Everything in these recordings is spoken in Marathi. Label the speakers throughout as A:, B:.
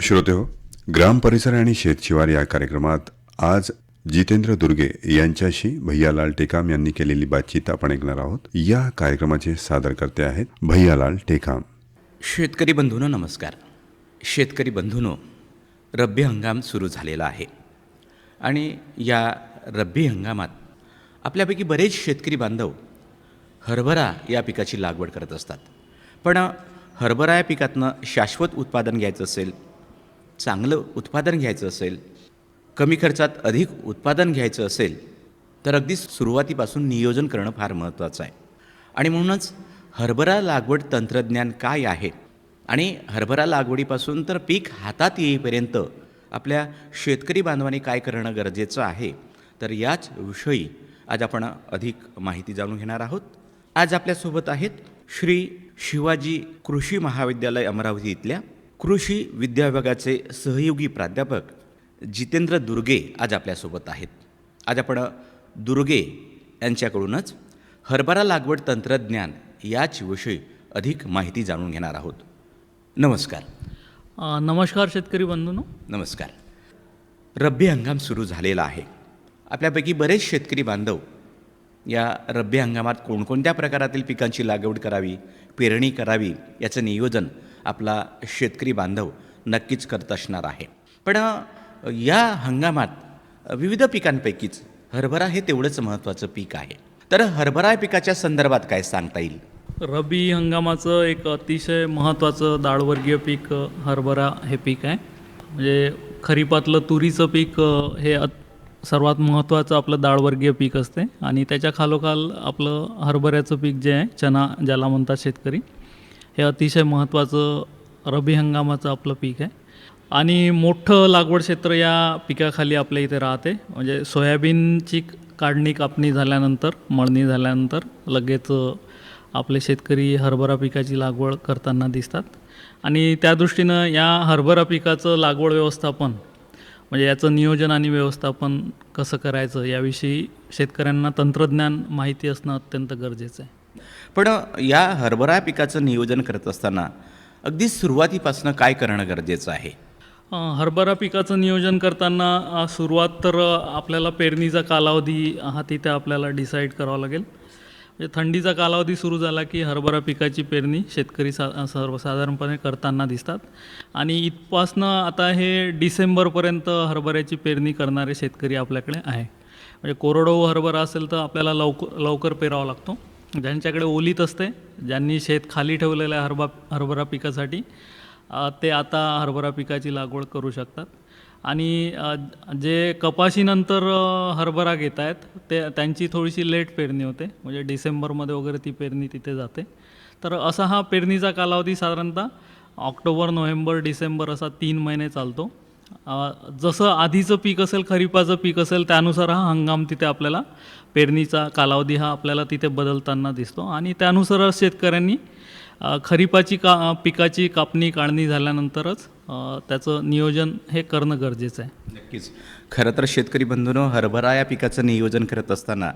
A: श्रोते हो ग्राम परिसर आणि शेतशिवार या कार्यक्रमात आज जितेंद्र दुर्गे यांच्याशी भैयालाल टेकाम यांनी केलेली बातचीत आपण ऐकणार आहोत. या कार्यक्रमाचे सादरकर्ते आहेत भैयालाल टेकाम.
B: शेतकरी बंधूनो नमस्कार. शेतकरी बंधूनो रब्बी हंगाम सुरू झालेला आहे. आणि या रब्बी हंगामात आपल्यापैकी बरेच शेतकरी बांधव हरभरा या पिकाची लागवड करत असतात. पण हरभरा या पिकातनं शाश्वत उत्पादन घ्यायचं असेल चांगलं उत्पादन घ्यायचं असेल कमी खर्चात अधिक उत्पादन घ्यायचं असेल तर अगदी सुरुवातीपासून नियोजन करणं फार महत्त्वाचं आहे. आणि म्हणूनच हरभरा लागवड तंत्रज्ञान काय आहे आणि हरभरा लागवडीपासून तर पीक हातात येईपर्यंत आपल्या शेतकरी बांधवांनी काय करणं गरजेचं आहे तर याच विषयी आज आपण अधिक माहिती जाणून घेणार आहोत. आज आपल्यासोबत आहेत श्री शिवाजी कृषी महाविद्यालय अमरावती इथल्या कृषी विद्या विभागाचे सहयोगी प्राध्यापक जितेंद्र दुर्गे आज आपल्यासोबत आहेत. आज आपण दुर्गे यांच्याकडूनच हरभरा लागवड तंत्रज्ञान याच विषयी अधिक माहिती जाणून घेणार आहोत. नमस्कार.
C: नमस्कार शेतकरी बंधूंनो.
B: नमस्कार. रब्बी हंगाम सुरू झालेला आहे. आपल्यापैकी बरेच शेतकरी बांधव या रब्बी हंगामात कोणकोणत्या प्रकारातील पिकांची लागवड करावी पेरणी करावी याचं नियोजन आपला शेतकरी बांधव नक्कीच करत असणार आहे. पण या हंगामात विविध पिकांपैकीच हरभरा हे तेवढंच महत्त्वाचं पीक आहे. तर हरभरा पिकाच्या संदर्भात काय सांगता येईल?
C: रब्बी हंगामाचं एक अतिशय महत्त्वाचं डाळवर्गीय पीक हरभरा हे पीक आहे. म्हणजे खरीपातलं तुरीचं पीक हे सर्वात महत्त्वाचं आपलं डाळवर्गीय पीक असते. आणि त्याच्या खालोखाल आपलं हरभऱ्याचं पीक जे आहे चना ज्याला म्हणतात शेतकरी. हे अतिशय महत्त्वाचं रब्बी हंगामाचं आपलं पीक आहे. आणि मोठं लागवड क्षेत्र या पिकाखाली आपल्या इथे राहते. म्हणजे सोयाबीनची काढणी कापणी झाल्यानंतर मळणी झाल्यानंतर लगेच आपले शेतकरी हरभरा पिकाची लागवड करताना दिसतात. आणि त्या दृष्टीनं या हरभरा पिकाचं लागवड व्यवस्थापन म्हणजे याचं नियोजन आणि व्यवस्थापन कसं करायचं याविषयी शेतकऱ्यांना तंत्रज्ञान माहिती असणं अत्यंत गरजेचं आहे.
B: पण या हरभरा पिकाचं नियोजन करत असताना अगदी सुरुवातीपासून काय करणं गरजेचं आहे?
C: हरभरा पिकाचं नियोजन करताना सुरुवात तर आपल्याला पेरणीचा कालावधी हा तिथे आपल्याला डिसाईड करावा लागेल. म्हणजे थंडीचा कालावधी सुरू झाला की हरभरा पिकाची पेरणी शेतकरी सा सर्वसाधारणपणे करताना दिसतात. आणि इथपासनं आता हे डिसेंबरपर्यंत हरभऱ्याची पेरणी करणारे शेतकरी आपल्याकडे आहे. म्हणजे कोरडवाहू हरभरा असेल तर आपल्याला लवकर लवकर पेरावा लागतो. ज्यांच्याकडे ओलीत असते ज्यांनी शेत खाली ठेवलेलं आहे हरबा हरभरा पिकासाठी ते आता हरभरा पिकाची लागवड करू शकतात. आणि जे कपाशीनंतर हरभरा घेत आहेत ते त्यांची थोडीशी लेट पेरणी होते. म्हणजे डिसेंबरमध्ये वगैरे ती पेरणी तिथे जाते. तर असा हा पेरणीचा कालावधी साधारणतः ऑक्टोबर नोव्हेंबर डिसेंबर असा तीन महिने चालतो. जसं आधीचं पीक असेल खरीपाचं पीक असेल त्यानुसार हा हंगाम तिथे आपल्याला पेरणीचा कालावधी हा आपल्याला तिथे बदलताना दिसतो. आणि त्यानुसारच शेतकऱ्यांनी खरीपाची का पिकाची कापणी काढणी झाल्यानंतरच त्याचं नियोजन हे करणं गरजेचं आहे.
B: नक्कीच. खरं तर शेतकरी बंधूंनो हरभरा या पिकाचं नियोजन करत असताना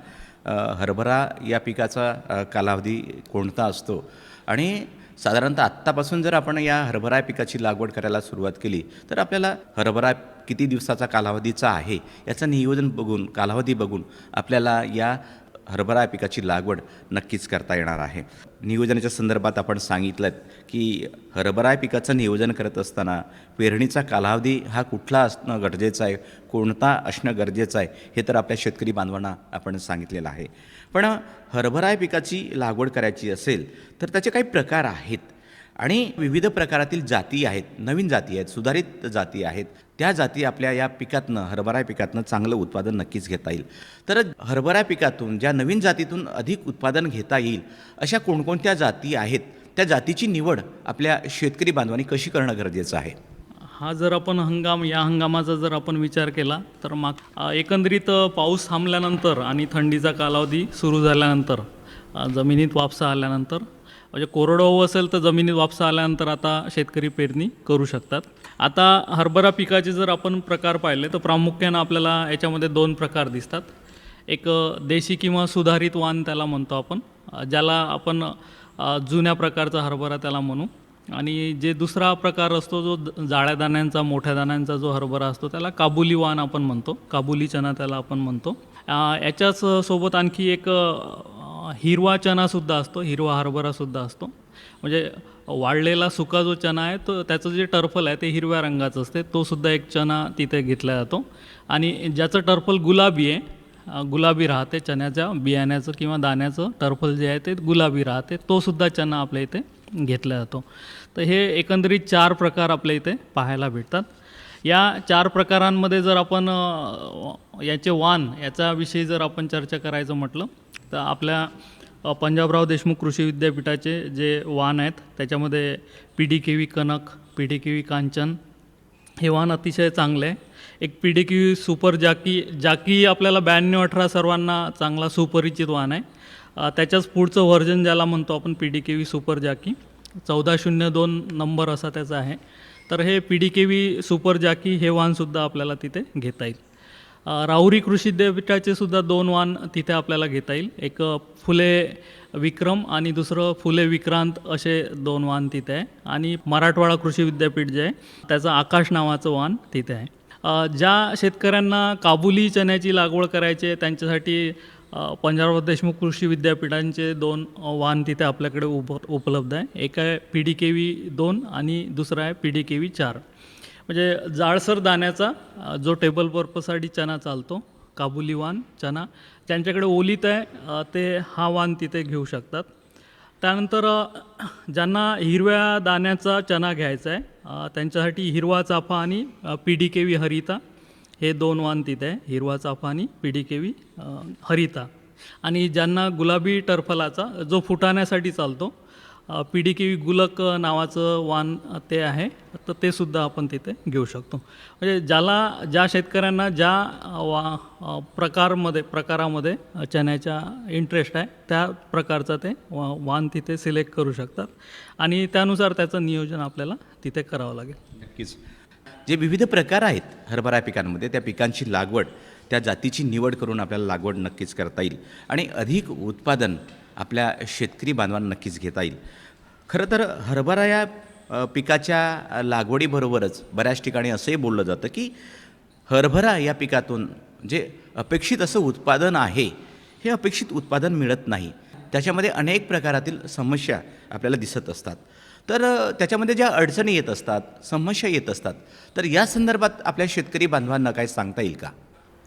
B: हरभरा या पिकाचा कालावधी कोणता असतो? आणि साधारणतः आत्तापासून जर आपण या हरभरा या पिकाची लागवड करायला सुरुवात केली तर आपल्याला हरभरा किती दिवसाचा कालावधीचा आहे याचं नियोजन बघून कालावधी बघून आपल्याला या हरभरा या पिकाची लागवड नक्कीच करता येणार आहे. नियोजनाच्या संदर्भात आपण सांगितलं की हरभरा या पिकाचं नियोजन करत असताना पेरणीचा कालावधी हा कुठला असणं गरजेचं आहे कोणता असणं गरजेचं आहे हे तर आपल्या शेतकरी बांधवांना आपण सांगितलेलं आहे. पण हरभरा या पिकाची लागवड करायची असेल तर त्याचे काही प्रकार आहेत. आणि विविध प्रकारातील जाती आहेत नवीन जाती आहेत सुधारित जाती आहेत. त्या जाती आपल्या या पिकातनं हरभरा पिकातनं चांगलं उत्पादन नक्कीच घेता येईल. तर हरभरा पिकातून ज्या नवीन जातीतून अधिक उत्पादन घेता येईल अशा कोणकोणत्या जाती आहेत त्या जातीची निवड आपल्या शेतकरी बांधवांनी कशी करणं गरजेचं आहे?
C: हा जर आपण हंगाम या हंगामाचा जर आपण विचार केला तर माग एकंदरीत पाऊस थांबल्यानंतर आणि थंडीचा कालावधी सुरू झाल्यानंतर जमिनीत वापसा आल्यानंतर म्हणजे कोरडवाहू असेल तर जमिनीत वापसा आल्यानंतर आता शेतकरी पेरणी करू शकतात. आता हरभरा पिकाचे जर आपण प्रकार पाहिले तर प्रामुख्यानं आपल्याला याच्यामध्ये दोन प्रकार दिसतात. एक देशी किंवा सुधारित वाण त्याला म्हणतो आपण ज्याला आपण जुन्या प्रकारचा हरभरा त्याला म्हणू. आणि जे दुसरा प्रकार असतो जो जाळ्या दाण्यांचा मोठ्या दाण्यांचा जो हरभरा असतो त्याला काबुली वाण आपण म्हणतो. काबुली चना त्याला आपण म्हणतो. याच्याच सोबत आणखी एक हिरवा चनासुद्धा असतो हिरवा हरभरासुद्धा असतो. म्हणजे वाळलेला सुका जो चना आहे तो त्याचं जे टर्फल आहे ते हिरव्या रंगाचं असते. तो सुद्धा एक चना तिथे घेतला जातो. आणि ज्याचं टर्फल गुलाबी आहे गुलाबी राहते चण्याच्या बियाण्याचं किंवा दाण्याचं टर्फल जे आहे ते गुलाबी राहते. तो सुद्धा चना आपल्या इथे घेतला जातो. तर हे एकंदरीत चार प्रकार आपल्या इथे पाहायला भेटतात. या चार प्रकारांमध्ये जर आपण याचे वान याच्याविषयी जर आपण चर्चा करायचं म्हटलं तर आपल्या पंजाबराव देशमुख कृषी विद्यापीठाचे जे वाहन आहेत त्याच्यामध्ये P D K V Kanak P D K V Kanchan हे वाहन अतिशय चांगलं आहे. एक P D K V super Jaki Jaki आपल्याला ब्याण्णव अठरा सर्वांना चांगला सुपरिचित वाहन आहे. त्याच्याच पुढचं व्हर्जन ज्याला म्हणतो आपण P D K V super Jaki. चौदा शून्य दोन नंबर असा त्याचा आहे. तर हे P D K V super Jaki हे वाहनसुद्धा आपल्याला तिथे घेता येईल. राहुरी कृषी विद्यापीठाचे सुद्धा दोन वाण तिथे आपल्याला घेता येईल. एक फुले विक्रम आणि दुसरं फुले विक्रांत असे दोन वाण तिथे आहे. आणि मराठवाडा कृषी विद्यापीठ जे आहे त्याचं आकाश नावाचं वाण तिथे आहे. ज्या शेतकऱ्यांना काबुली चण्याची लागवड करायची आहे त्यांच्यासाठी पंजाबराव देशमुख कृषी विद्यापीठांचे दोन वाहन तिथे आपल्याकडे उप उपलब्ध आहे. एक आहे पी डी के व्ही दोन आणि दुसरं आहे पी डी के व्ही चार. म्हणजे जाळसर दाण्याचा जो टेबल पर्पजसाठी चना चालतो काबुली वान चना ज्यांच्याकडे ओलीत आहे ते हा वाण तिथे घेऊ शकतात. त्यानंतर ज्यांना हिरव्या दाण्याचा चना घ्यायचा आहे त्यांच्यासाठी हिरवा चाफा आणि P D K V Harita हे दोन वान तिथे आहे हिरवा चाफा आणि P D K V Harita. आणि ज्यांना गुलाबी टरफलाचा जो फुटाण्यासाठी चालतो P D K V Gulak नावाचं वाण ते आहे. तर ते सुद्धा आपण तिथे घेऊ शकतो. म्हणजे ज्याला ज्या शेतकऱ्यांना ज्या वा प्रकारमध्ये प्रकारामध्ये चण्याचा चण्याच्या इंटरेस्ट आहे त्या प्रकारचा ते वा वाण तिथे सिलेक्ट करू शकतात. आणि त्यानुसार त्याचं नियोजन आपल्याला तिथे करावं लागेल.
B: नक्कीच. जे विविध प्रकार आहेत हरभरा पिकांमध्ये त्या पिकांची लागवड त्या जातीची निवड करून आपल्याला लागवड नक्कीच करता येईल. आणि अधिक उत्पादन आपल्या शेतकरी बांधवांना नक्कीच घेता येईल. खरं तर हरभरा या पिकाच्या लागवडीबरोबरच बऱ्याच ठिकाणी असंही बोललं जातं की हरभरा या पिकातून जे अपेक्षित असं उत्पादन आहे हे अपेक्षित उत्पादन मिळत नाही. त्याच्यामध्ये अनेक प्रकारातील समस्या आपल्याला दिसत असतात. तर त्याच्यामध्ये ज्या अडचणी येत असतात समस्या येत असतात तर या संदर्भात आपल्या शेतकरी बांधवांना काय सांगता येईल का?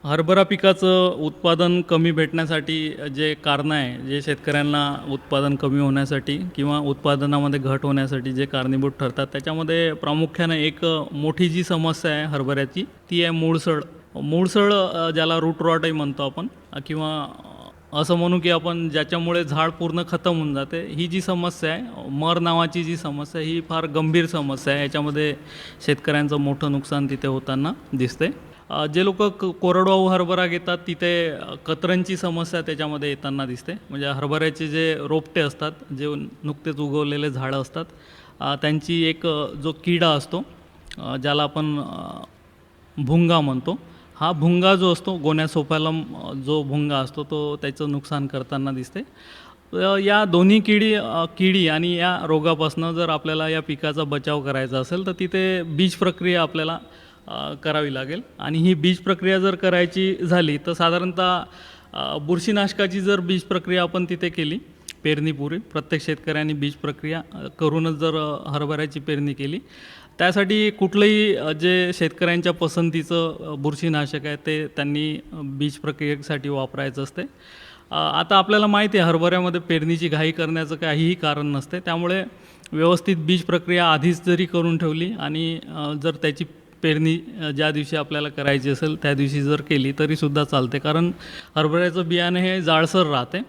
C: हरभरा पिकाचं उत्पादन कमी भेटण्यासाठी जे कारणं आहे जे शेतकऱ्यांना उत्पादन कमी होण्यासाठी किंवा उत्पादनामध्ये घट होण्यासाठी जे कारणीभूत ठरतात त्याच्यामध्ये प्रामुख्याने एक मोठी जी समस्या आहे हरभऱ्याची ती आहे मूळसळ. मूळसळ ज्याला रूट रॉटही म्हणतो आपण किंवा असं म्हणू की आपण ज्याच्यामुळे झाड पूर्ण खतम होऊन जाते ही जी समस्या आहे मर नावाची जी समस्या आहे, ही फार गंभीर समस्या आहे याच्यामध्ये शेतकऱ्यांचं मोठं नुकसान तिथे होताना दिसते जे लोक कोरडवाहू हरभरा घेतात तिथे कतरांची समस्या त्याच्यामध्ये येताना दिसते. म्हणजे हरभऱ्याचे जे रोपटे असतात जे नुकतेच उगवलेले झाडं असतात त्यांची एक जो किडा असतो ज्याला आपण भुंगा म्हणतो हा भुंगा जो असतो गोण्या सोपालम जो भुंगा असतो तो त्याचं नुकसान करताना दिसते. या दोन्ही किडी किडी आणि या रोगापासून जर आपल्याला या पिकाचा बचाव करायचा असेल तर तिथे बीज प्रक्रिया आपल्याला करावी लागेल. आणि ही बीज प्रक्रिया जर करायची झाली तर साधारणतः बुरशीनाशकाची जर बीज प्रक्रिया आपण तिथे केली पेरणीपूर्वी प्रत्येक शेतकऱ्यांनी बीज प्रक्रिया करूनच जर हरभऱ्याची पेरणी केली त्यासाठी कुठलंही जे शेतकऱ्यांच्या पसंतीचं बुरशीनाशक आहे ते त्यांनी बीज प्रक्रियेसाठी वापरायचं असते. आता आपल्याला माहिती आहे हरभऱ्यामध्ये पेरणीची घाई करण्याचं काहीही कारण नसते. त्यामुळे व्यवस्थित बीज प्रक्रिया आधीच जरी करून ठेवली आणि जर त्याची पेरणी ज्या दिवशी आपल्याला करायची असेल त्या दिवशी जर केली तरीसुद्धा चालते. कारण हरभऱ्याचं बियाणं हे जाळसर राहते.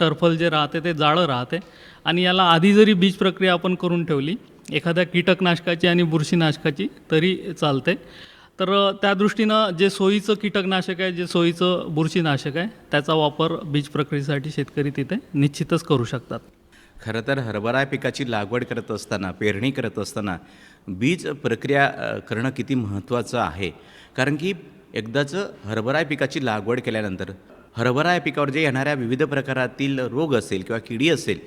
C: टर्फल जे राहते ते जाळं राहते. आणि याला आधी जरी बीज प्रक्रिया आपण करून ठेवली एखाद्या कीटकनाशकाची आणि बुरशीनाशकाची तरी चालते. तर त्या दृष्टीनं जे सोयीचं कीटकनाशक आहे जे सोयीचं बुरशीनाशक आहे त्याचा वापर बीज प्रक्रियेसाठी शेतकरी तिथे निश्चितच करू शकतात.
B: खरं तर हरभरा पिकाची लागवड करत असताना पेरणी करत असताना बीज प्रक्रिया करणं किती महत्त्वाचं आहे? कारण की एकदाचं हरभरा पिकाची लागवड केल्यानंतर हरभरा या पिकावर जे येणाऱ्या विविध प्रकारातील रोग असेल किंवा किडी असेल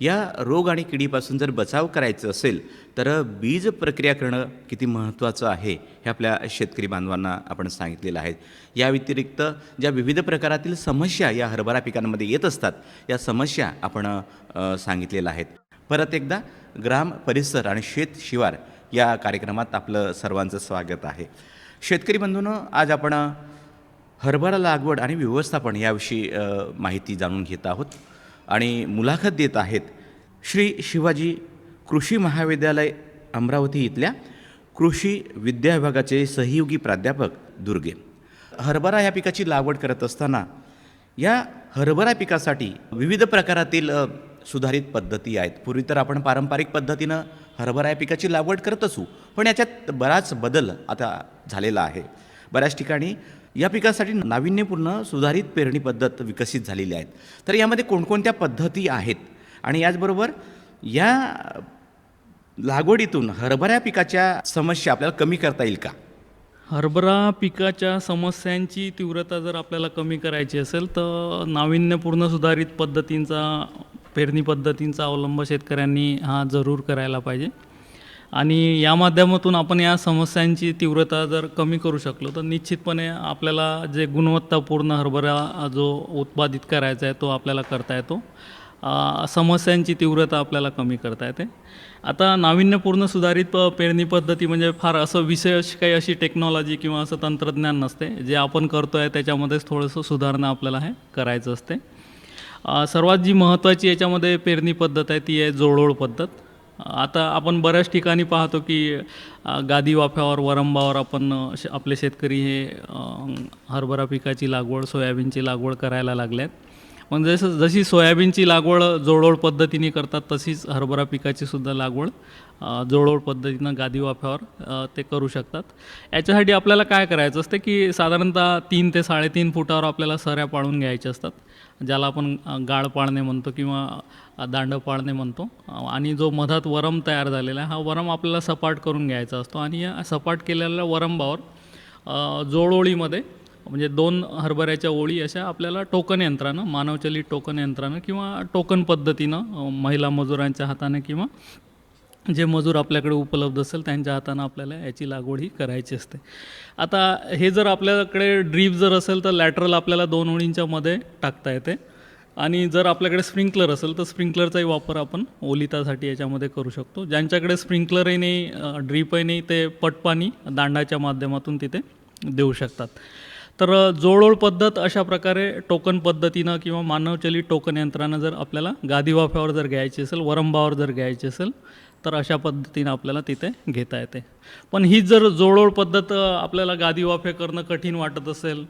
B: या रोग आणि किडीपासून जर बचाव करायचं असेल तर बीज प्रक्रिया करणं किती महत्त्वाचं आहे हे आपल्या शेतकरी बांधवांना आपण सांगितलेलं आहे. या व्यतिरिक्त ज्या विविध प्रकारातील समस्या या हरभरा पिकांमध्ये येत असतात या समस्या आपण सांगितलेल्या आहेत. परत एकदा ग्राम परिसर आणि शेत शिवार या कार्यक्रमात आपलं सर्वांचं स्वागत आहे. शेतकरी बंधूंनो आज आपण हरभरा लागवड आणि व्यवस्थापन याविषयी माहिती जाणून घेत आहोत. आणि मुलाखत देत आहेत श्री शिवाजी कृषी महाविद्यालय अमरावती इथल्या कृषी विद्या विभागाचे सहयोगी प्राध्यापक दुर्गे. हरभरा या पिकाची लागवड करत असताना या हरभरा पिकासाठी विविध प्रकारातील सुधारित पद्धती आहेत. पूर्वी तर आपण पारंपरिक पद्धतीनं हरभरा या पिकाची लागवड करत असू पण याच्यात बराच बदल आता झालेला आहे. बऱ्याच ठिकाणी या पिकासाठी नाविन्यपूर्ण सुधारित पेरणी पद्धत विकसित झालेली आहेत. तर यामध्ये कोणकोणत्या पद्धती आहेत? आणि याचबरोबर या लागवडीतून हरभरा पिकाच्या समस्या आपल्याला कमी करता येईल का?
C: हरभरा पिकाच्या समस्यांची तीव्रता जर आपल्याला कमी करायची असेल तर नाविन्यपूर्ण सुधारित पद्धतींचा पेरणी पद्धतींचा अवलंब शेतकऱ्यांनी हा जरूर करायला पाहिजे. आणि या माध्यमातून आपण या समस्यांची तीव्रता जर कमी करू शकलो तर निश्चितपणे आपल्याला जे गुणवत्तापूर्ण हरभरा जो उत्पादित करायचा आहे तो आपल्याला करता येतो. समस्यांची तीव्रता आपल्याला कमी करता येते. आता नाविन्यपूर्ण सुधारित पेरणी पद्धती म्हणजे फार असं विशेष काही अशी टेक्नॉलॉजी किंवा असं तंत्रज्ञान नसते. जे आपण करतो आहे त्याच्यामध्येच थोडंसं सुधारणा आपल्याला हे करायचं असते. सर्वात जी महत्त्वाची याच्यामध्ये पेरणी पद्धत आहे ती आहे जोडोळ पद्धत. आता आपण बऱ्याच ठिकाणी पाहतो की गादी वाफ्यावर वरंबावर आपण आपले शेतकरी हे हरभरा पिकाची लागवड सोयाबीनची लागवड करायला लागल्यात आहेत जसं जशी सोयाबीनची लागवड जोडोळ पद्धतीने करतात तशीच हरभरा पिकाची सुद्धा लागवड जोडोळ पद्धतीनं गादी वाफ्यावर ते करू शकतात. याच्यासाठी आपल्याला काय करायचं असतं की साधारणतः तीन ते साडेतीन फुटावर आपल्याला सऱ्या पाळून घ्यायच्या असतात. ज्याला आपण गाळ पाळणे म्हणतो किंवा दांड पाळणे म्हणतो. आणि जो मधात वरम तयार झालेला आहे हा वरम आपल्याला सपाट करून घ्यायचा असतो. आणि या सपाट केलेल्या वरंबावर जोडोळीमध्ये म्हणजे दोन हरभऱ्याच्या ओळी अशा आपल्याला टोकन यंत्रानं मानवचलित टोकन यंत्रानं किंवा टोकन पद्धतीनं महिला मजुरांच्या हाताने किंवा जे मजूर आपल्याकडे उपलब्ध असेल त्यांच्या हातानं आपल्याला याची लागवड ही करायची असते. आता हे जर आपल्याकडे ड्रीप जर असेल तर लॅटरल आपल्याला दोन ओळींच्या मध्ये टाकता येते. आणि जर आपल्याकडे स्प्रिंकलर असेल तर स्प्रिंकलरचाही वापर आपण ओलितासाठी याच्यामध्ये करू शकतो. ज्यांच्याकडे स्प्रिंकलरही नाही ड्रीपही नाही ते पटपाणी दांडाच्या माध्यमातून तिथे देऊ शकतात. तर अ, जोडोळ पद्धत अशा प्रकारे टोकन पद्धतीनं किंवा मानवचलित टोकन यंत्रानं जर आपल्याला गादी वाफ्यावर जर घ्यायची असेल वरंबावर जर घ्यायची असेल तर अशा पद्धतीनं आपल्याला तिथे घेता येते. पण ही जर जोडोळ पद्धत आपल्याला गादी वाफे करणं कठीण वाटत असेल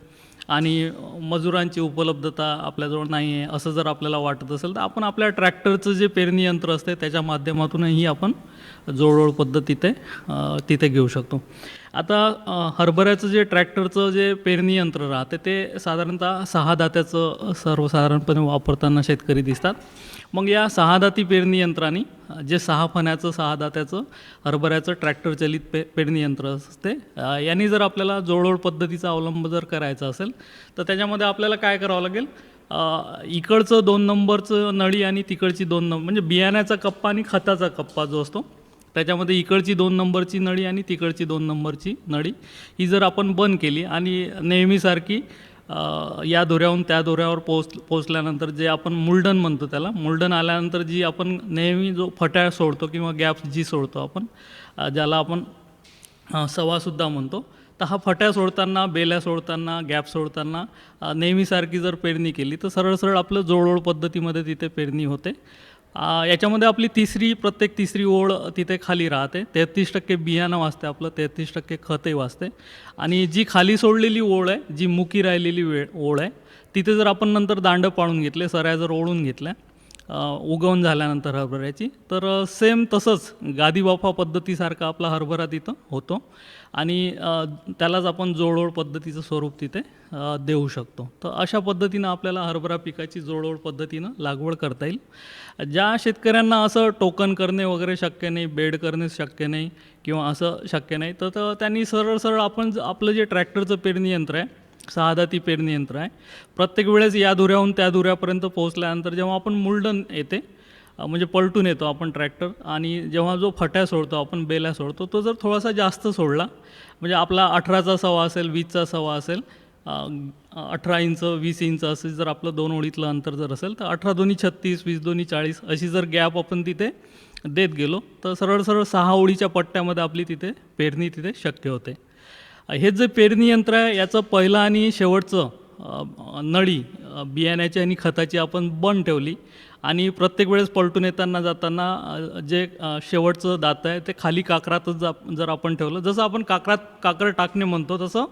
C: आणि मजुरांची उपलब्धता आपल्याजवळ नाही आहे असं जर आपल्याला वाटत असेल तर आपण आपल्या ट्रॅक्टरचं जे पेरणी यंत्र असते त्याच्या माध्यमातूनही आपण जोडोळ पद्धत तिथे तिथे घेऊ शकतो. आता हरभऱ्याचं जे ट्रॅक्टरचं जे पेरणी यंत्र राहते ते साधारणतः सहा दात्याचं सर्वसाधारणपणे वापरताना शेतकरी दिसतात. मग या सहा दाती पेरणी यंत्राने जे सहा फण्याचं सहा दात्याचं हरभऱ्याचं ट्रॅक्टर चलित पे पेरणी यंत्र असते यांनी जर आपल्याला जोडोळ पद्धतीचा अवलंब जर करायचा असेल तर त्याच्यामध्ये आपल्याला काय करावं लागेल? इकडचं दोन नंबरचं नळी आणि तिकडची दोन नंबर म्हणजे बियाण्याचा कप्पा आणि खताचा कप्पा जो असतो त्याच्यामध्ये इकडची दोन नंबरची नळी आणि तिकडची दोन नंबरची नळी. ही जर आपण बंद केली आणि नेहमीसारखी या दोऱ्याहून त्या दोऱ्यावर पोच पोचल्यानंतर जे आपण मुल्डन म्हणतो त्याला मुल्डन आल्यानंतर जी आपण नेहमी जो फट्याळ सोडतो किंवा गॅप जी सोडतो आपण ज्याला आपण सवासुद्धा म्हणतो तर हा फट्या सोडताना बेल्या सोडताना गॅप सोडताना नेहमीसारखी जर पेरणी केली तर सरळ सरळ आपलं जोडोळ पद्धतीमध्ये तिथे पेरणी होते. याच्यामध्ये आपली तिसरी प्रत्येक तिसरी ओळ तिथे खाली राहते. तेहतीस टक्के बियाणं वाचते आपलं तेहतीस टक्के खतही वाचते. आणि जी खाली सोडलेली ओळ आहे जी मुकी राहिलेली वेळ ओळ आहे तिथे जर आपण नंतर दांडं पाळून घेतले सऱ्या जर ओळून घेतल्या उगवून उगवण झाल्यानंतर हरभऱ्याची. तर सेम तसंच गादी वाफा पद्धतीसारखा आपला हरभरा तिथं होतो. आणि त्यालाच आपण जोडोळ पद्धतीचं स्वरूप तिथे देऊ शकतो. तर अशा पद्धतीनं आपल्याला हरभरा पिकाची जोडोळ पद्धतीनं लागवड करता येईल. ज्या शेतकऱ्यांना असं टोकन करणे वगैरे शक्य नाही बेड करणे शक्य नाही किंवा असं शक्य नाही तर तर त्यांनी सरळ सरळ आपण ज- आपलं जे ट्रॅक्टरचं पेरणी यंत्र आहे सहादाती पेरणी यंत्र आहे. प्रत्येक वेळेस या धुऱ्याहून त्या धुऱ्यापर्यंत पोहोचल्यानंतर जेव्हा आपण मुल्डन येते म्हणजे पलटून येतो आपण ट्रॅक्टर आणि जेव्हा जो फट्या सोडतो आपण बेल्या सोडतो तो जर थोडासा जास्त सोडला म्हणजे आपला अठराचा सवा असेल वीसचा सवा असेल अठरा इंच वीस इंच असेल जर आपलं दोन ओळीतलं अंतर जर असेल तर अठरा दोन्ही छत्तीस वीस दोन्ही चाळीस अशी जर गॅप आपण तिथे देत गेलो तर सरळ सरळ सहा ओळीच्या पट्ट्यामध्ये आपली तिथे पेरणी तिथे शक्य होते. हे जे पेरणी यंत्र आहे याचं पहिलं आणि शेवटचं नळी बियाण्याची आणि खताची आपण बंद ठेवली. आणि प्रत्येक वेळेस पलटून येताना जाताना जे शेवटचं दात आहे ते खाली काकरातच जा जर आपण ठेवलं जसं आपण काकरात काकर टाकणे म्हणतो तसं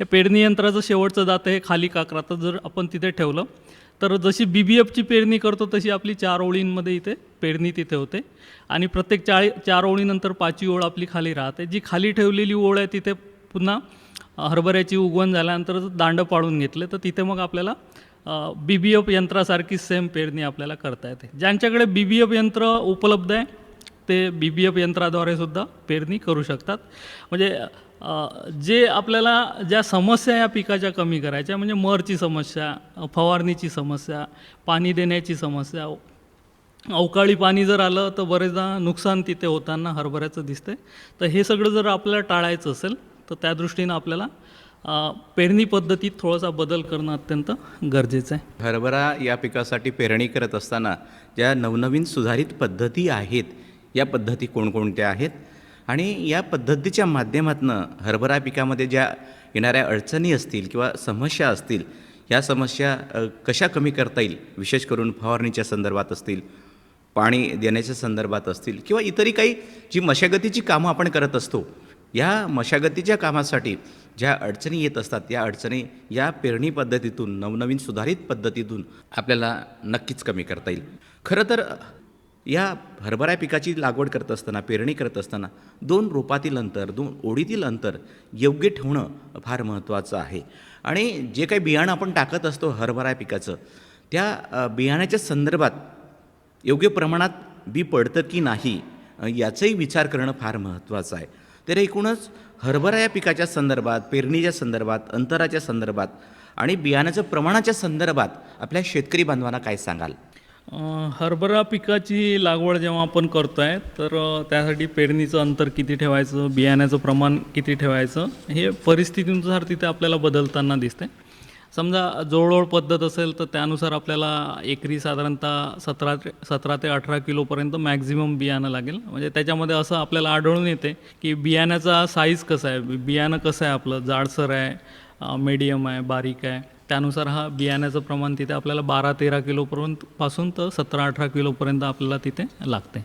C: हे पेरणी यंत्राचं शेवटचं दात हे खाली काकरातच जर आपण तिथे ठेवलं तर जशी बी बी एफची पेरणी करतो तशी आपली चार ओळींमध्ये इथे पेरणी तिथे होते. आणि प्रत्येक चाळी चार ओळीनंतर पाचवी ओळ आपली खाली राहते. जी खाली ठेवलेली ओळ आहे तिथे पुन्हा हरभऱ्याची उगवण झाल्यानंतर दांडं पाडून घेतले. तर तिथे मग आपल्याला बी बी एफ यंत्रासारखी सेम पेरणी आपल्याला करता येते. ज्यांच्याकडे बी बी एफ यंत्र उपलब्ध आहे ते बी बी एफ यंत्राद्वारे सुद्धा पेरणी करू शकतात. म्हणजे जे आपल्याला ज्या समस्या या पिकाच्या कमी करायच्या म्हणजे मरची समस्या फवारणीची समस्या पाणी देण्याची समस्या अवकाळी पाणी जर आलं तर बरेचदा नुकसान तिथे होताना हरभऱ्याचं दिसते तर हे सगळं जर आपल्याला टाळायचं असेल तर त्या दृष्टीनं आपल्याला पेरणी पद्धतीत थोडासा बदल करणं अत्यंत गरजेचं आहे.
B: हरभरा या पिकासाठी पेरणी करत असताना ज्या नवनवीन सुधारित पद्धती आहेत या पद्धती कोणकोणत्या आहेत? आणि या पद्धतीच्या माध्यमातून हरभरा पिकामध्ये ज्या येणाऱ्या अडचणी असतील किंवा समस्या असतील या समस्या कशा कमी करता येईल? विशेष करून फवारणीच्या संदर्भात असतील पाणी देण्याच्या संदर्भात असतील किंवा इतरही काही जी मशागतीची कामं आपण करत असतो या मशागतीच्या कामासाठी ज्या अडचणी येत असतात या अडचणी या पेरणी पद्धतीतून नवनवीन सुधारित पद्धतीतून आपल्याला नक्कीच कमी करता येईल. खरं तर या हरभरा पिकाची लागवड करत असताना पेरणी करत असताना दोन रोपातील अंतर दोन ओढीतील अंतर योग्य ठेवणं फार महत्त्वाचं आहे. आणि जे काही बियाणं आपण टाकत असतो हरभरा पिकाचं त्या बियाण्याच्या संदर्भात योग्य प्रमाणात बी पडतं की नाही याचाही विचार करणं फार महत्त्वाचं आहे. तर एकूणच हरभरा या पिकाच्या संदर्भात पेरणीच्या संदर्भात अंतराच्या संदर्भात आणि बियाण्याच्या प्रमाणाच्या संदर्भात आपल्या शेतकरी बांधवांना काय सांगाल?
C: हरभरा पिकाची लागवड जेव्हा आपण करतो आहे तर त्यासाठी पेरणीचं अंतर किती ठेवायचं बियाण्याचं प्रमाण किती ठेवायचं हे परिस्थितीनुसार तिथे आपल्याला बदलताना दिसते समजा जवळजवळ पद्धत असेल तर त्यानुसार आपल्याला एकरी साधारणतः सतरा ते सतरा ते अठरा किलोपर्यंत मॅक्झिमम बियाणं लागेल. म्हणजे त्याच्यामध्ये असं आपल्याला आढळून येते की बियाण्याचा साईज कसा आहे? बियाणं कसं आहे आपलं? जाडसर आहे मीडियम आहे बारीक आहे. त्यानुसार हा बियाण्याचं प्रमाण तिथे आपल्याला बारा तेरा किलोपर्यंत पासून तर सतरा अठरा किलोपर्यंत आपल्याला तिथे लागते.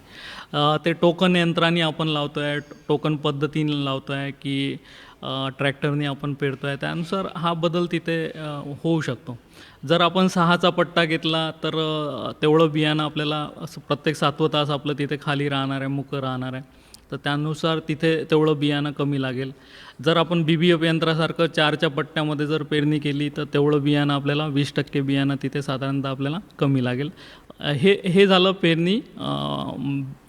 C: ते टोकन यंत्राने आपण लावतो आहे टोकन पद्धतीने लावतो आहे की ट्रॅक्टरने आपण पेरतो आहे त्यानुसार हा बदल तिथे होऊ शकतो. जर आपण सहाचा पट्टा घेतला तर तेवढं बियाणं आपल्याला असं प्रत्येक सातवं तास आपलं तिथे खाली राहणार आहे मुकं राहणार आहे. तर त्यानुसार तिथे तेवढं बियाणं कमी लागेल. जर आपण बी बी एफ यंत्रासारखं चारच्या पट्ट्यामध्ये जर पेरणी केली तर तेवढं बियाणं आपल्याला वीस टक्के बियाणं तिथे साधारणतः आपल्याला कमी लागेल. हे हे झालं पेरणी.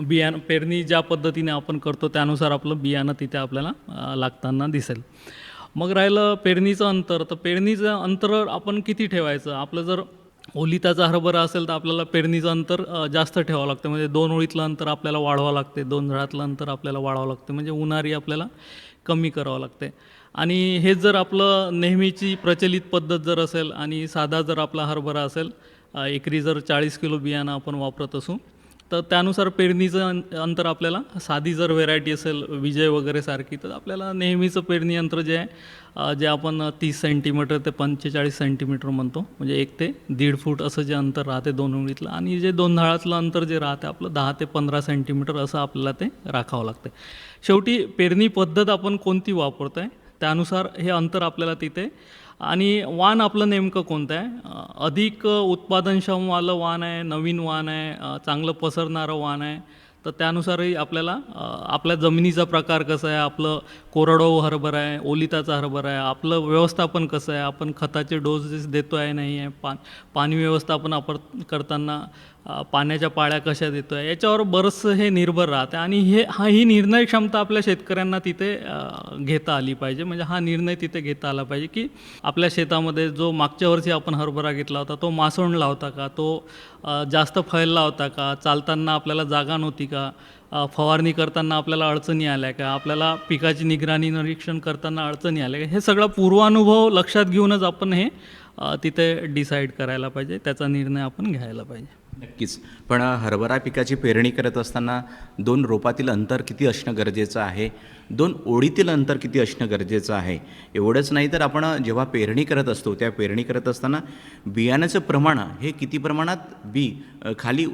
C: बियाणं पेरणी ज्या पद्धतीने आपण करतो त्यानुसार आपलं बियाणं तिथे आपल्याला लागताना दिसेल. मग राहिलं पेरणीचं अंतर. तर पेरणीचं अंतर आपण किती ठेवायचं? आपलं जर ओलिताचा हरभरा असेल तर आपल्याला पेरणीचं अंतर जास्त ठेवावं लागतं. म्हणजे दोन ओळीतलं अंतर आपल्याला वाढवावं लागते दोन झाडातलं अंतर आपल्याला वाढवावं लागते. म्हणजे उन्हारी आपल्याला कमी करावं लागते. आणि हे जर आपलं नेहमीची प्रचलित पद्धत जर असेल आणि साधा जर आपला हरभरा असेल एकरी जर चाळीस किलो बियाणं आपण वापरत असू तर त्यानुसार पेरणीचं अं- अंतर आपल्याला साधी जर व्हेरायटी असेल विजय वगैरे सारखी तर आपल्याला नेहमीचं पेरणी यंत्र जे आहे जे आपण तीस सेंटीमीटर ते पंचेचाळीस सेंटीमीटर म्हणतो म्हणजे एक ते दीड फूट असं जे अंतर राहते दोन उंगलीतलं आणि जे दोन अंतर जे राहते आपलं दहा ते पंधरा सेंटीमीटर असं आपल्याला ते राखावं लागते. शेवटी पेरणी पद्धत आपण कोणती वापरतो आहे त्यानुसार हे अंतर आपल्याला तिथे आणि वाण आपलं नेमकं कोणतं आहे? अधिक उत्पादनक्षमवालं वाण आहे नवीन वाण आहे चांगलं पसरणारं वाण आहे तर त्यानुसारही आपल्याला आपल्या जमिनीचा प्रकार कसा आहे? आपलं कोरडवाहू हरभरा आहे ओलिताचा हरभरा आहे आपलं व्यवस्थापन कसं आहे? आपण खताचे डोसेस देतो आहे नाही आहे? पा पाणी व्यवस्थापन आपण करताना पाण्याच्या पाळ्या कशा देतो आहे याच्यावर बरंचसं हे निर्भर राहते आणि हे हा ही निर्णय क्षमता आपल्या शेतकऱ्यांना तिथे घेता आली पाहिजे. म्हणजे हा निर्णय तिथे घेता आला पाहिजे की आपल्या शेतामध्ये जो मागच्या वर्षी आपण हरभरा घेतला होता तो मासोंडला होता का? तो जास्त फैलला होता का? चालताना आपल्याला जागा नव्हती का? फवारणी करताना आपल्याला अडचणी आल्या का? आपल्याला पिकाची निगराणी निरीक्षण करताना अडचणी आल्या का? हे सगळा पूर्वानुभव लक्षात घेऊनच आपण हे तिथे डिसाईड करायला पाहिजे. त्याचा निर्णय आपण घ्यायला पाहिजे.
B: नक्कीच. पण हरभरा पिकाची पेरणी करत असताना दोन रोपातील अंतर किती असणं गरजेचं आहे? दोन ओळीतील अंतर किती असणं गरजेचं आहे? एवढंच नाही तर आपण जेव्हा पेरणी करत असतो त्या पेरणी करत असताना बियाण्याचं प्रमाण हे किती प्रमाणात बी खाली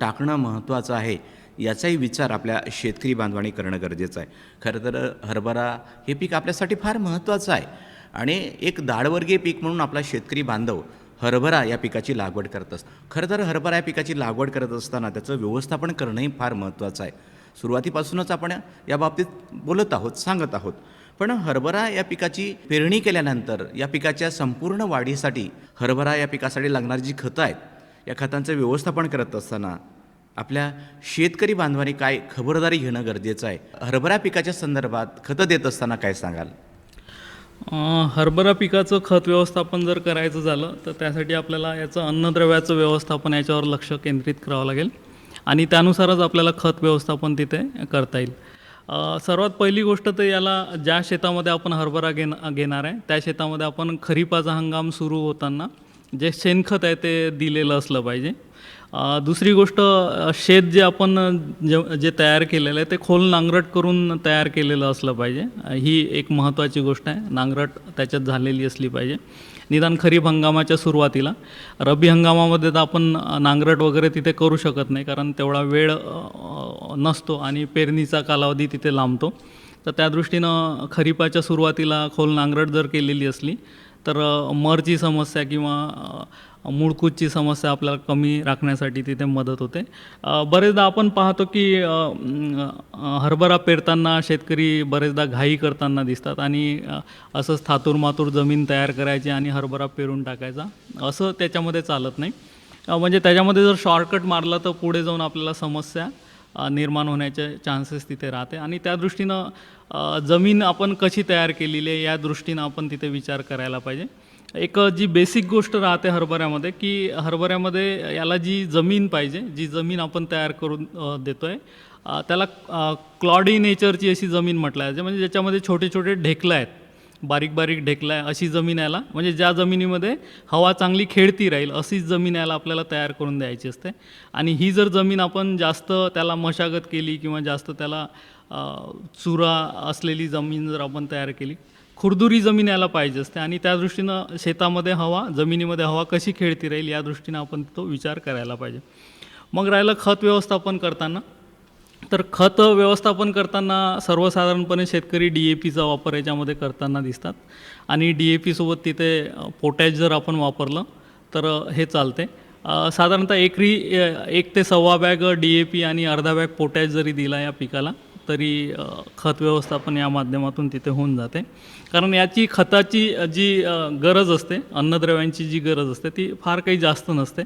B: टाकणं महत्त्वाचं आहे? याचाही विचार आपल्या शेतकरी बांधवांनी करणं गरजेचं आहे. खरं तर हरभरा हे पीक आपल्यासाठी फार महत्त्वाचं आहे. आणि एक दाडवर्गीय पीक म्हणून आपला शेतकरी बांधव हरभरा या पिकाची लागवड करत असतो खरं तर हरभरा या पिकाची लागवड करत असताना त्याचं व्यवस्थापन करणंही फार महत्त्वाचं आहे. सुरुवातीपासूनच आपण या बाबतीत बोलत आहोत सांगत आहोत. पण हरभरा या पिकाची पेरणी केल्यानंतर या पिकाच्या संपूर्ण वाढीसाठी हरभरा या पिकासाठी लागणारी जी खतं आहेत या खतांचं व्यवस्थापन करत असताना आपल्या शेतकरी बांधवांनी काय खबरदारी घेणं गरजेचं आहे? हरभरा पिकाच्या संदर्भात खतं देत असताना काय सांगाल?
C: हरभरा पिकाचं खत व्यवस्थापन जर करायचं झालं तर त्यासाठी आपल्याला याचं अन्नद्रव्याचं व्यवस्थापन याच्यावर लक्ष केंद्रित करावं लागेल. आणि त्यानुसारच आपल्याला खत व्यवस्थापन तिथे करता येईल. सर्वात पहिली गोष्ट तर याला ज्या शेतामध्ये आपण हरभरा घेण घेणार आहे त्या शेतामध्ये आपण खरीपाचा हंगाम सुरू होताना जे शेणखत आहे ते दिलेलं असलं पाहिजे. दुसरी गोष्ट शेत जे आपण जे जे तयार केलेलं आहे ते खोल नांगरट करून तयार केलेलं असलं पाहिजे. ही एक महत्त्वाची गोष्ट आहे. नांगरट त्याच्यात झालेली असली पाहिजे. निदान खरीप हंगामाच्या सुरुवातीला. रब्बी हंगामामध्ये तर आपण नांगरट वगैरे तिथे करू शकत नाही कारण तेवढा वेळ नसतो आणि पेरणीचा कालावधी तिथे लांबतो. तर त्या दृष्टीनं खरीपाच्या सुरुवातीला खोल नांगरट जर केलेली असली तर मरची समस्या किंवा मूळकूदची समस्या आपल्याला कमी राखण्यासाठी तिथे मदत होते. बरेचदा आपण पाहतो की हरभरा पेरताना शेतकरी बरेचदा घाई करताना दिसतात आणि असंच थातूर मातूर जमीन तयार करायची आणि हरभरा पेरून टाकायचा. असं त्याच्यामध्ये चालत नाही. म्हणजे त्याच्यामध्ये जर शॉर्टकट मारला तर पुढे जाऊन आपल्याला समस्या निर्माण होण्याचे चान्सेस तिथे राहते. आणि त्या दृष्टीनं जमीन आपण कशी तयार केलेली आहे या दृष्टीनं आपण तिथे विचार करायला पाहिजे. एक जी बेसिक गोष्ट राहते हरभऱ्यामध्ये की हरभऱ्यामध्ये याला जी जमीन पाहिजे जी जमीन आपण तयार करून देतो आहे त्याला क्लॉडी नेचरची अशी जमीन म्हटलं आहे म्हणजे ज्याच्यामध्ये छोटे छोटे ढेकलं आहेत बारीक बारीक ढेकला आहे अशी जमीन याला म्हणजे ज्या जमिनीमध्ये हवा चांगली खेळती राहील अशीच जमीन याला आपल्याला तयार करून द्यायची असते. आणि ही जर जमीन आपण जास्त त्याला मशागत केली किंवा जास्त त्याला चुरा असलेली जमीन जर आपण तयार केली खुरदुरी जमीन याला पाहिजे असते आणि त्या दृष्टीनं शेतामध्ये हवा जमिनीमध्ये हवा कशी खेळती राहील या दृष्टीनं आपण तो विचार करायला पाहिजे. मग राहिलं खत व्यवस्थापन करताना. तर खत व्यवस्थापन करताना सर्वसाधारणपणे शेतकरी डी ए पीचा वापर याच्यामध्ये करताना दिसतात. आणि डी ए पीसोबत तिथे पोटॅश जर आपण वापरलं तर हे चालते. साधारणतः एकरी एक ते सव्वा बॅग डी ए पी आणि अर्धा बॅग पोटॅश जरी दिला या पिकाला तरी खत व्यवस्थापन या माध्यमातून तिथे होऊन जाते. कारण याची खताची जी गरज असते अन्नद्रव्यांची जी गरज असते ती फार काही जास्त नसते.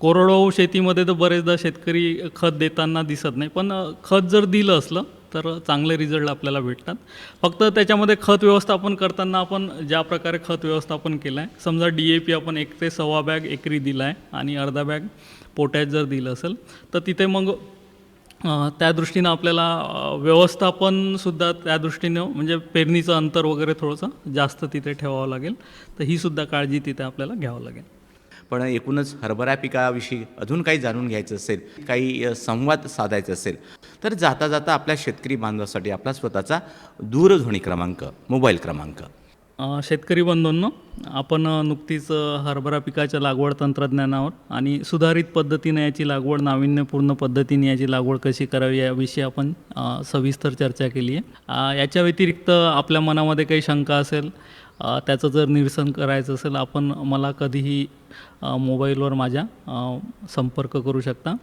C: कोरडवाहू शेतीमध्ये तर बरेचदा शेतकरी खत देताना दिसत नाही. पण खत जर दिलं असलं तर चांगले रिझल्ट आपल्याला भेटतात. फक्त त्याच्यामध्ये खत व्यवस्थापन करताना आपण ज्या प्रकारे खत व्यवस्थापन केलं आहे समजा डी ए पी आपण एक ते सव्वा बॅग एकरी दिला आहे आणि अर्धा बॅग पोटॅश जर दिलं असेल तर तिथे मग त्या दृष्टीनं आपल्याला व्यवस्थापनसुद्धा त्या दृष्टीनं म्हणजे पेरणीचं अंतर वगैरे थोडंसं जास्त तिथे ठेवावं लागेल. तर ही सुद्धा काळजी तिथे आपल्याला घ्यावं लागेल.
B: पण एकूणच हरभरा पिकाविषयी अजून काही जाणून घ्यायचं असेल काही संवाद साधायचा असेल तर जाता जाता आपल्या शेतकरी बांधवासाठी आपला स्वतःचा दूरध्वनी क्रमांक मोबाईल क्रमांक.
C: शेतकरी बंधूंनो आपण नुकतीच हरभरा पिकाच्या लागवड तंत्रज्ञानावर आणि सुधारित पद्धतीने याची लागवड नाविन्यपूर्ण पद्धतीने याची लागवड कशी करावी याविषयी आपण सविस्तर चर्चा केली आहे. याच्या व्यतिरिक्त आपल्या मनामध्ये काही शंका असेल त्याचं जर निरसन करायचं असेल आपण मला कधीही मोबाईलवर माझ्या संपर्क करू शकता.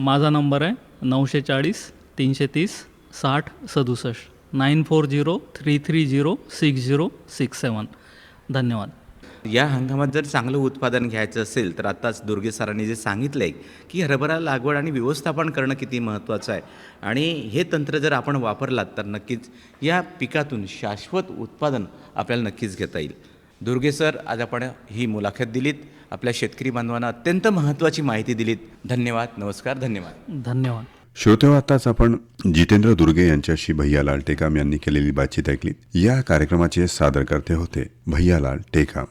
C: माझा नंबर आहे नऊशे चाळीस तीनशे तीस साठ सदुसष्ट. Nine four zero three three zero six zero six seven धन्यवाद
B: या हंगामात जर चांगलं उत्पादन घ्यायचं असेल तर आत्ताच दुर्गे सरांनी जे सांगितलं आहे की हरभरा लागवड आणि व्यवस्थापन करणं किती महत्त्वाचं आहे आणि हे तंत्र जर आपण वापरलात तर नक्कीच या पिकातून शाश्वत उत्पादन आपल्याला नक्कीच घेता येईल दुर्गे सर आज आपण ही मुलाखत दिलीत आपल्या शेतकरी बांधवांना अत्यंत महत्त्वाची माहिती दिलीत धन्यवाद नमस्कार धन्यवाद
C: धन्यवाद
A: श्रोतेव आताच आपण जितेंद्र दुर्गे यांच्याशी भैयालाल टेकाम यांनी केलेली बातचीत ऐकली. या कार्यक्रमाचे सादरकर्ते होते भैयालाल टेकाम